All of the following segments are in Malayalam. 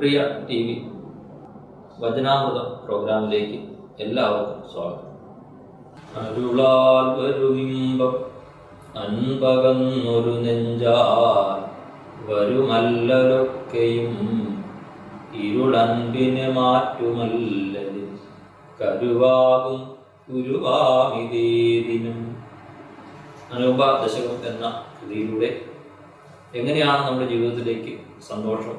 Gurupriya T V. വചനാമൃതം പ്രോഗ്രാമിലേക്ക് എല്ലാവർക്കും സ്വാഗതം. അരുളാൽ വരുമിമ്പം അൻപകന്നൊരു നെഞ്ചാൽ വരുമല്ലലൊക്കെയും ഇരുളൻപിനെ മാറ്റുമല്ലത് കരുവാകും കുരുവാമിതേതിനും അനൂപ ദശകം എന്ന കൃതിയിലൂടെ എങ്ങനെയാണ് നമ്മുടെ ജീവിതത്തിലേക്ക് സന്തോഷം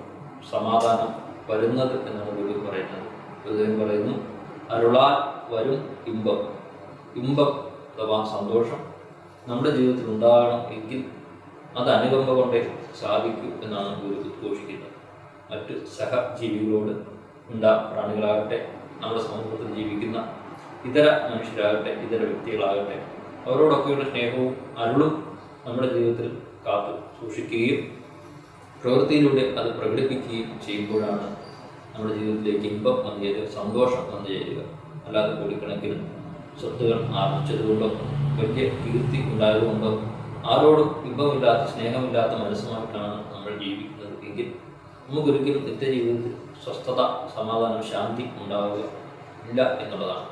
സമാധാനം വരുന്നത് എന്നാണ് ഗുരു പറയുന്നത്. ഗുരുദേവൻ പറയുന്നു അരുളാൽ വരും ഇമ്പം. ഇമ്പം അഥവാ സന്തോഷം നമ്മുടെ ജീവിതത്തിൽ ഉണ്ടാകണം എങ്കിൽ അത് അനുകമ്പ കൊണ്ടേ സാധിക്കൂ എന്നാണ് ഗുരു ഉദ്ഘോഷിക്കുന്നത്. മറ്റ് സഹജീവികളോട് ഉണ്ടാ പ്രാണികളാകട്ടെ നമ്മുടെ സമൂഹത്തിൽ ജീവിക്കുന്ന ഇതര മനുഷ്യരാകട്ടെ ഇതര വ്യക്തികളാകട്ടെ അവരോടൊക്കെയുള്ള സ്നേഹവും അരുളും നമ്മുടെ ജീവിതത്തിൽ കാത്തു സൂക്ഷിക്കുകയും പ്രവൃത്തിയിലൂടെ അത് പ്രകടിപ്പിക്കുകയും ചെയ്യുമ്പോഴാണ് നമ്മുടെ ജീവിതത്തിലേക്ക് ഇമ്പം വന്നു ചേരുക സന്തോഷം വന്നു ചേരുക. അല്ലാതെ കോടിക്കണക്കിന് സ്വത്തുകൾ ആർജിച്ചതുകൊണ്ടോ വലിയ കീർത്തി ഉണ്ടായതുകൊണ്ടോ ആരോടും ഇമ്പമില്ലാത്ത സ്നേഹമില്ലാത്ത മനസ്സുമായിട്ടാണ് നമ്മൾ ജീവിക്കുന്നത്. എങ്കിൽ നമുക്കൊരിക്കലും നിത്യജീവിതത്തിൽ സ്വസ്ഥത സമാധാനം ശാന്തി ഉണ്ടാവുക ഇല്ല എന്നുള്ളതാണ്.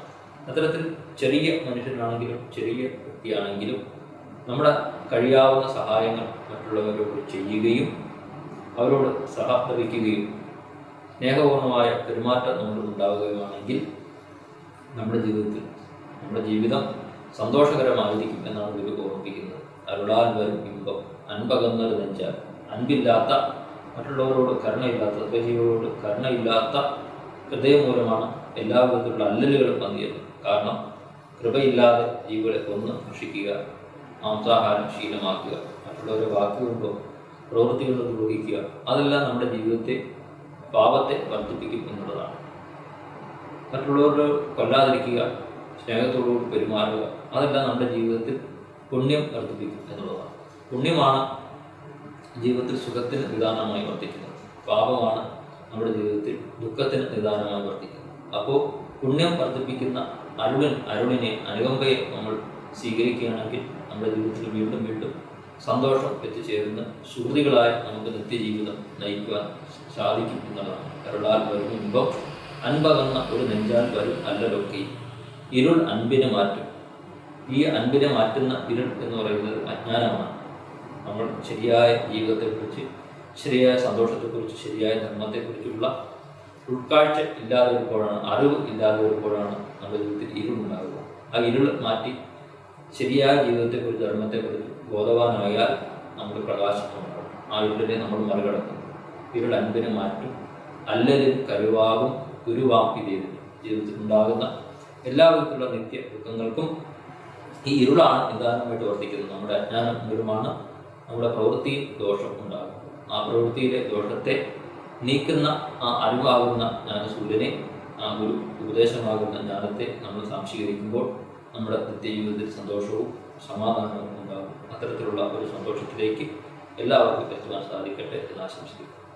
അത്തരത്തിൽ ചെറിയ മനുഷ്യനാണെങ്കിലും ചെറിയ വ്യക്തിയാണെങ്കിലും നമ്മുടെ കഴിയാവുന്ന സഹായങ്ങൾ മറ്റുള്ളവരോട് ചെയ്യുകയും അവരോട് സഹാപ്രവിക്കുകയും സ്നേഹപൂർണമായ പെരുമാറ്റം നമ്മളിൽ ഉണ്ടാവുകയുമാണെങ്കിൽ നമ്മുടെ ജീവിതത്തിൽ നമ്മുടെ ജീവിതം സന്തോഷകരമായിരിക്കും എന്നാണ് ഗുരു ഓർമ്മിപ്പിക്കുന്നത്. അരുളാൽ വരും ഇമ്പം അൻപകന്നൊരു നെഞ്ചാൽ. അൻപില്ലാത്ത മറ്റുള്ളവരോട് കരുണയില്ലാത്ത സ്വജീവികളോട് കരുണയില്ലാത്ത ഹൃദയം മൂലമാണ് എല്ലാ വിധത്തിലുള്ള അല്ലലുകളും വന്നിയത് കാരണം കൃപയില്ലാതെ ജീവികളെ കൊന്ന് ഭക്ഷിക്കുക മാംസാഹാരം ശീലമാക്കുക മറ്റുള്ളവരെ വാക്കുകൊണ്ടോ പ്രവൃത്തികൊണ്ടോ നിർവഹിക്കുക അതെല്ലാം നമ്മുടെ ജീവിതത്തെ പാപത്തെ വർദ്ധിപ്പിക്കും എന്നുള്ളതാണ്. മറ്റുള്ളവരുടെ കൊല്ലാതിരിക്കുക സ്നേഹത്തോടുകൂടി പെരുമാറുക അതെല്ലാം നമ്മുടെ ജീവിതത്തിൽ പുണ്യം വർദ്ധിപ്പിക്കും എന്നുള്ളതാണ്. പുണ്യമാണ് ജീവിതത്തിൽ സുഖത്തിന് നിദാനമായി വർദ്ധിക്കുന്നത്. പാപമാണ് നമ്മുടെ ജീവിതത്തിൽ ദുഃഖത്തിന് നിദാനമായി വർദ്ധിക്കുന്നത്. അപ്പോൾ പുണ്യം വർദ്ധിപ്പിക്കുന്ന അരുളിൻ അരുളിനെ അനുകമ്പയെ നമ്മൾ സ്വീകരിക്കുകയാണെങ്കിൽ നമ്മുടെ ജീവിതത്തിൽ വീണ്ടും വീണ്ടും സന്തോഷം എത്തിച്ചേരുന്ന സുഹൃതികളായി നമുക്ക് നിത്യജീവിതം നയിക്കുവാൻ സാധിക്കും എന്നുള്ളതാണ്. കരുടാൽ വരും ഇമ്പം അൻപകന്ന ഒരു നെഞ്ചാൽ വരും അല്ലലൊക്കെ. ഇരുൾ അൻപിനെ മാറ്റും. ഈ അൻപിനെ മാറ്റുന്ന ഇരുൾ എന്ന് പറയുന്നത് അജ്ഞാനമാണ്. നമ്മൾ ശരിയായ ജീവിതത്തെക്കുറിച്ച് ശരിയായ സന്തോഷത്തെക്കുറിച്ച് ശരിയായ ധർമ്മത്തെക്കുറിച്ചുള്ള ഉൾക്കാഴ്ച ഇല്ലാതെ വരുമ്പോഴാണ് അറിവ് ഇല്ലാതെ വരുമ്പോഴാണ് നമ്മുടെ ജീവിതത്തിൽ ഇരുളുണ്ടാകുക. ആ ഇരുൾ മാറ്റി ശരിയായ ജീവിതത്തെക്കുറിച്ച് ധർമ്മത്തെക്കുറിച്ച് ബോധവാനായാൽ നമുക്ക് പ്രകാശിക്കും ആ ഇരുളിനെ നമ്മൾ മറികടക്കും. ഇരുൾ അൻപിനെ മാറ്റും. അല്ലെങ്കിൽ കരുവാകും ഗുരുവാക്കി ചെയ്തു ജീവിതത്തിൽ ഉണ്ടാകുന്ന എല്ലാ വിധത്തിലുള്ള നിത്യ ദുഃഖങ്ങൾക്കും ഈ ഇരുളാണ് നിദാനമായിട്ട് വർദ്ധിക്കുന്നത് നമ്മുടെ അജ്ഞാനം മൂലമാണ് നമ്മുടെ പ്രവൃത്തിയിൽ ദോഷം ഉണ്ടാകും. ആ പ്രവൃത്തിയിലെ ദോഷത്തെ നീക്കുന്ന ആ അറിവാകുന്ന ജ്ഞാനസൂര്യനെ ആ ഗുരു ഉപദേശമാകുന്ന ജ്ഞാനത്തെ നമ്മൾ സാംശീകരിക്കുമ്പോൾ നമ്മുടെ നിത്യജീവിതത്തിൽ സന്തോഷവും സമാധാനവും ഉണ്ടാകും. അത്തരത്തിലുള്ള ഒരു സന്തോഷത്തിലേക്ക് എല്ലാവർക്കും എത്തുവാൻ സാധിക്കട്ടെ എന്ന് ആശംസിക്കുന്നു.